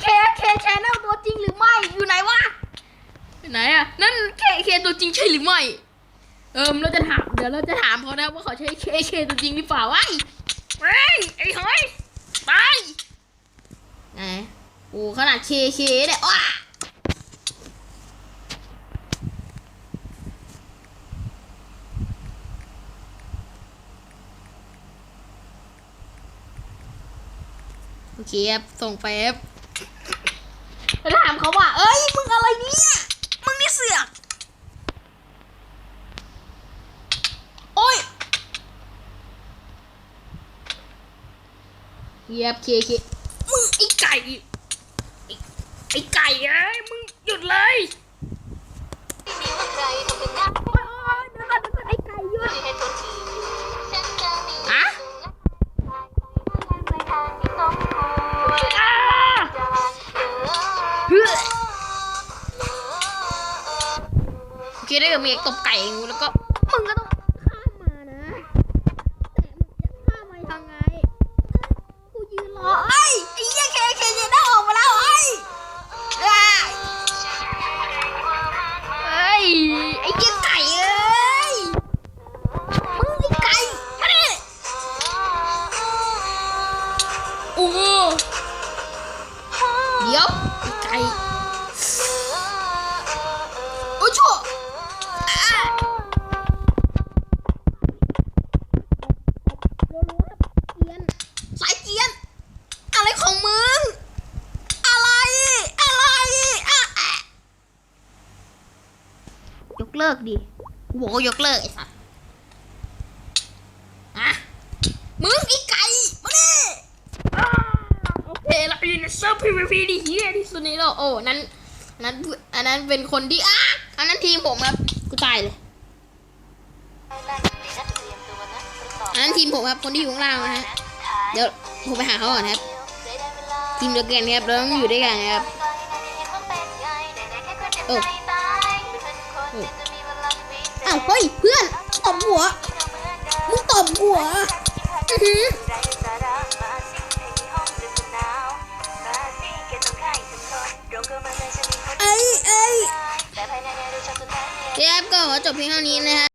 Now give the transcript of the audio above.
เคเคแชนแนลตัวจริงหรือไม่อยู่ไหนวะอยู่ไหนอะนั่นเคเคตัวจริงใช่หรือไม่เอิมเราจะถามเดี๋ยวเราจะถามเขานะว่าเขาใช่เคเคตัวจริงหรือเปล่าไว้ยเฮ้ยไอ้หอยไปไหนโอ้ขนาดเคเคเนี่ยว้าโอเคครับส่งไปครับ แล้วถามเขาว่า เอ้ย มึงอะไรเนี่ย มึงนี่เสือก โอ้ยเยียบเคเคมึงไอ้ไก่ ไอ้ไอ้ไก่เอ้ย มึงหยุดเลย เคได้กับเมีตบไก่งูแล้วก็มึงก็ต้องข้ามมานะแต่มึงจะข้ามมาทำไงกูยืนรอไอ้ยไอ้เหี้ยเคเคจะได้ออกมาแล้วไอ้ยอ้ายเอ้ยไอ้เหี้ยไก่เอ้ยมึงไอ้ไก่มาดิโอ้เดี๋ยวไอ้ไก่ ยกเลิกดิกูบอกว่ายกเลิกไอ้สัสอะมึงไอ้ไก่มาดิอ่าโอเคเราอยู่ในเซิร์ฟ PVP ดีเฮียที่สุดในโลกโอ้นั้นอันนั้นอันนั้นเป็นคนที่อะอันนั้นทีมผมครับกูตายเลยอันนั้นทีมผมครับคนที่อยู่ข้างล่างนะฮะเดี๋ยวผมไปหาเขาก่อนครับ ทีมเดียวกันครับเราต้องอยู่ด้วยกันนะครับโอ้ อ้าวเฮ้ยเพื่อนตบหัวมึงตบหัวอือหือเอ้ยเอ้ยแต่ภายในเนี่ยดูฉันสุดท้ายเนี่ยเดี๋ยวครับก็ขอจบเพียงเท่านี้นะฮะ